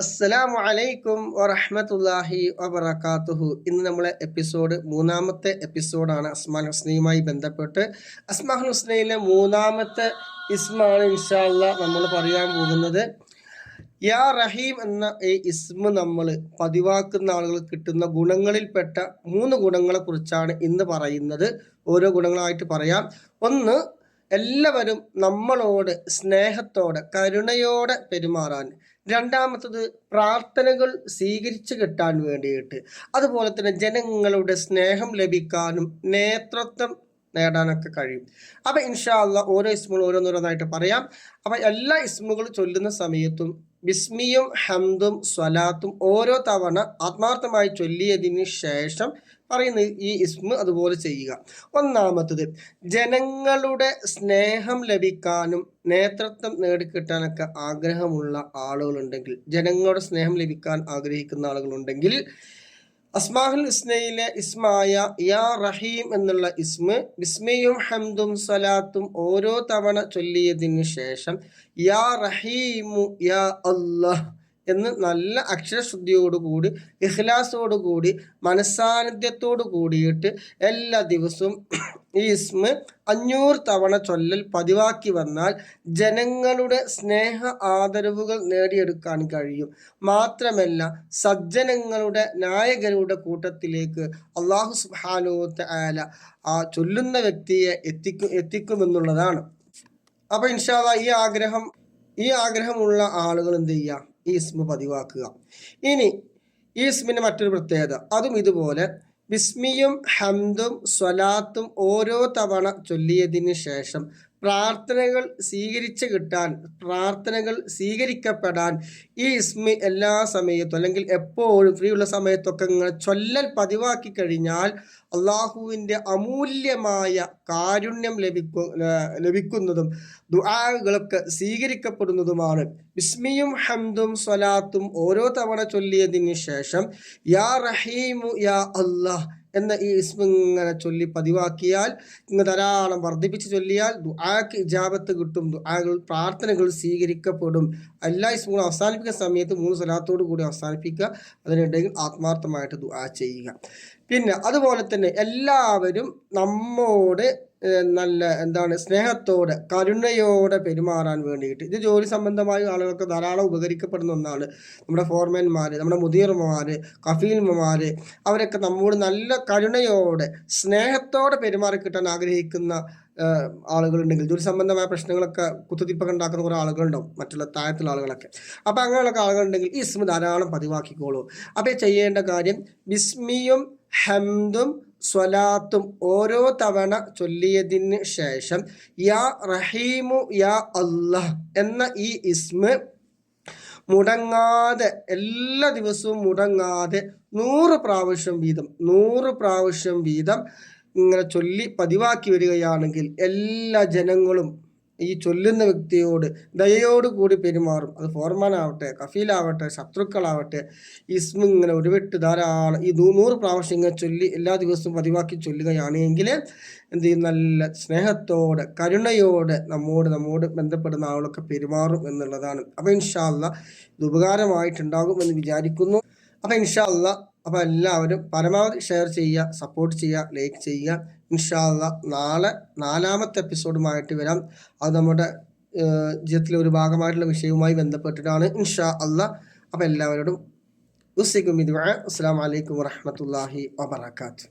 അസ്സലാമു അലൈക്കും വറഹമത്തല്ലാഹി വബർക്കാത്തുഹു ഇന്ന് നമ്മളെ എപ്പിസോഡ് മൂന്നാമത്തെ എപ്പിസോഡാണ് അസ്മാൻ ഹുസ്നയുമായി ബന്ധപ്പെട്ട്. അസ്മാൻ ഹുസ്നയിലെ മൂന്നാമത്തെ ഇസ്മാണ് ഇൻഷാല്ല നമ്മൾ പറയാൻ പോകുന്നത്. യാ റഹീം എന്ന ഈ ഇസ്മ നമ്മൾ പതിവാക്കുന്ന ആളുകൾ കിട്ടുന്ന ഗുണങ്ങളിൽപ്പെട്ട മൂന്ന് ഗുണങ്ങളെക്കുറിച്ചാണ് ഇന്ന് പറയുന്നത്. ഓരോ ഗുണങ്ങളായിട്ട് പറയാം. ഒന്ന് എല്ലാവരും നമ്മളോട് സ്നേഹത്തോടെ കരുണയോടെ പെരുമാറാൻ. രണ്ടാമത്തത് പ്രാർത്ഥനകൾ സ്വീകരിച്ചു കിട്ടാൻ വേണ്ടിയിട്ട്. അതുപോലെ തന്നെ ജനങ്ങളുടെ സ്നേഹം ലഭിക്കാനും നേതൃത്വം നേടാനൊക്കെ കഴിയും. അപ്പം ഇൻഷാല്ല ഓരോ ഇസ്മുകൾ ഓരോന്നോരോന്നായിട്ട് പറയാം. അപ്പം എല്ലാ ഇസ്മുകളും ചൊല്ലുന്ന സമയത്തും ബിസ്മിയും ഹംദും സ്വലാത്തും ഓരോ തവണ ആത്മാർത്ഥമായി ചൊല്ലിയതിന് ശേഷം പറയുന്ന ഈ ഇസ്മ അതുപോലെ ചെയ്യുക. ഒന്നാമത്തത് ജനങ്ങളുടെ സ്നേഹം ലഭിക്കാനും നേതൃത്വം നേടിക്കിട്ടാനൊക്കെ ആഗ്രഹമുള്ള ആളുകളുണ്ടെങ്കിൽ ജനങ്ങളുടെ സ്നേഹം ലഭിക്കാൻ ആഗ്രഹിക്കുന്ന ആളുകളുണ്ടെങ്കിൽ അസ്മാഹുൽ ഇസ്നയിലെ ഇസ്മായ യാ റഹീം എന്നുള്ള ഇസ്മ ബിസ്മയും ഹംദും സലാത്തും ഓരോ തവണ ചൊല്ലിയതിനു ശേഷം യാ റഹീമു യാ അല്ലാഹ് എന്ന് നല്ല അക്ഷരശുദ്ധിയോടുകൂടി ഇഖ്ലാസോടുകൂടി മനസ്സാന്നിധ്യത്തോടു കൂടിയിട്ട് എല്ലാ ദിവസവും ഈ ഇസ്മ അഞ്ഞൂറ് തവണ ചൊല്ലൽ പതിവാക്കി വന്നാൽ ജനങ്ങളുടെ സ്നേഹ ആദരവുകൾ നേടിയെടുക്കാൻ കഴിയും. മാത്രമല്ല സജ്ജനങ്ങളുടെ നായകരുടെ കൂട്ടത്തിലേക്ക് അള്ളാഹു സുഹാനോത്ത് ആല ആ ചൊല്ലുന്ന വ്യക്തിയെ എത്തിക്കും എത്തിക്കുമെന്നുള്ളതാണ്. അപ്പൊ ഇൻഷാല്ല ഈ ആഗ്രഹം ഈ ആഗ്രഹമുള്ള ആളുകൾ എന്ത് ചെയ്യുക ഈ ഇസ്മ പതിവാക്കുക. ഇനി ഈ മറ്റൊരു പ്രത്യേകത. അതും ഇതുപോലെ ബിസ്മിയും ഹംദും സ്വലാത്തും ഓരോ തവണ ചൊല്ലിയതിന് ശേഷം പ്രാർത്ഥനകൾ സ്വീകരിച്ച് കിട്ടാൻ പ്രാർത്ഥനകൾ സ്വീകരിക്കപ്പെടാൻ ഈ ഇസ്മി എല്ലാ സമയത്തും അല്ലെങ്കിൽ എപ്പോഴും ഫ്രീ ഉള്ള സമയത്തൊക്കെ ഇങ്ങനെ ചൊല്ലൽ പതിവാക്കി കഴിഞ്ഞാൽ അള്ളാഹുവിന്റെ അമൂല്യമായ കാരുണ്യം ലഭിക്കു ലഭിക്കുന്നതും ദുആകളൊക്കെ സ്വീകരിക്കപ്പെടുന്നതുമാണ്. ബിസ്മിയും ഹംദും സ്വലാത്തും ഓരോ തവണ ചൊല്ലിയതിന് ശേഷം യാ റഹീമു യാ അള്ളാഹ് എന്ന ഈ ഇസ്മ ഇങ്ങനെ ചൊല്ലി പതിവാക്കിയാൽ ഇങ്ങനെ ധാരാളം വർദ്ധിപ്പിച്ച് ചൊല്ലിയാൽ ദുആക്ക് ഇജാബത്ത് കിട്ടും ദുആകൾ പ്രാർത്ഥനകൾ സ്വീകരിക്കപ്പെടും. എല്ലാ ഇസ്മുകളും അവസാനിപ്പിക്കുന്ന സമയത്ത് മൂന്ന് സ്ഥലത്തോടു കൂടി അവസാനിപ്പിക്കുക. അതിനിടയിൽ ആത്മാർത്ഥമായിട്ട് ദുആ ചെയ്യുക. പിന്നെ അതുപോലെ തന്നെ എല്ലാവരും നമ്മോട് നല്ല എന്താണ് സ്നേഹത്തോടെ കരുണയോടെ പെരുമാറാൻ വേണ്ടിയിട്ട്. ഇത് ജോലി സംബന്ധമായ ആളുകൾക്ക് ധാരാളം ഉപകരിക്കപ്പെടുന്ന ഒന്നാണ്. നമ്മുടെ ഫോർമാൻമാർ നമ്മുടെ മുതിർമാർ കഫീൽമാർ അവരൊക്കെ നമ്മോട് നല്ല കരുണയോടെ സ്നേഹത്തോടെ പെരുമാറി കിട്ടാൻ ആഗ്രഹിക്കുന്ന ആളുകളുണ്ടെങ്കിൽ ജോലി സംബന്ധമായ പ്രശ്നങ്ങളൊക്കെ കുത്തുതിപ്പൊക്കെ ഉണ്ടാക്കുന്ന കുറേ ആളുകളുണ്ടാവും മറ്റുള്ള താഴത്തുള്ള ആളുകളൊക്കെ. അപ്പോൾ അങ്ങനെയുള്ള ആളുകളുണ്ടെങ്കിൽ ഈ ഇസ്മ ധാരാളം പതിവാക്കിക്കോളൂ. അപ്പോൾ ചെയ്യേണ്ട കാര്യം ബിസ്മിയും ഹംദും സ്വലാത്തും ഓരോ തവണ ചൊല്ലിയതിന് ശേഷം യാ റഹീമു യാ അള്ളാഹ് എന്ന ഈ ഇസ്മ മുടങ്ങാതെ എല്ലാ ദിവസവും മുടങ്ങാതെ നൂറ് പ്രാവശ്യം വീതം നൂറ് പ്രാവശ്യം വീതം ഇങ്ങനെ ചൊല്ലി പതിവാക്കി വരികയാണെങ്കിൽ എല്ലാ ജനങ്ങളും ഈ ചൊല്ലുന്ന വ്യക്തിയോട് ദയയോടുകൂടി പെരുമാറും. അത് ഫോർമാൻ ആവട്ടെ കഫീലാവട്ടെ ശത്രുക്കളാവട്ടെ ഇസ്മ ഇങ്ങനെ ഒരുവിട്ട് ധാരാളം ഈ നൂറ് പ്രാവശ്യം ഇങ്ങനെ ചൊല്ലി എല്ലാ ദിവസവും പതിവാക്കി ചൊല്ലുകയാണെങ്കിൽ എന്ത് ചെയ്യും? നല്ല സ്നേഹത്തോടെ കരുണയോടെ നമ്മോട് നമ്മോട് ബന്ധപ്പെടുന്ന ആളൊക്കെ പെരുമാറും എന്നുള്ളതാണ്. അപ്പോൾ ഇൻഷാല്ല ഇത് ഉപകാരമായിട്ടുണ്ടാകും എന്ന് വിചാരിക്കുന്നു. അപ്പോൾ ഇൻഷാല്ല അപ്പോൾ എല്ലാവരും പരമാവധി ഷെയർ ചെയ്യുക സപ്പോർട്ട് ചെയ്യുക ലൈക്ക് ചെയ്യുക. ഇൻഷാല്ല നാളെ നാലാമത്തെ എപ്പിസോഡുമായിട്ട് വരാം. അത് നമ്മുടെ ജീവിതത്തിലെ ഒരു ഭാഗമായിട്ടുള്ള വിഷയവുമായി ബന്ധപ്പെട്ടിട്ടാണ് ഇൻഷാ അല്ല അപ്പോൾ എല്ലാവരോടും ഉസ്സിക്കും ഇത് അസ്സാം വലൈക്കും വാഹമത്തല്ലാഹി വാബർക്കാത്ത്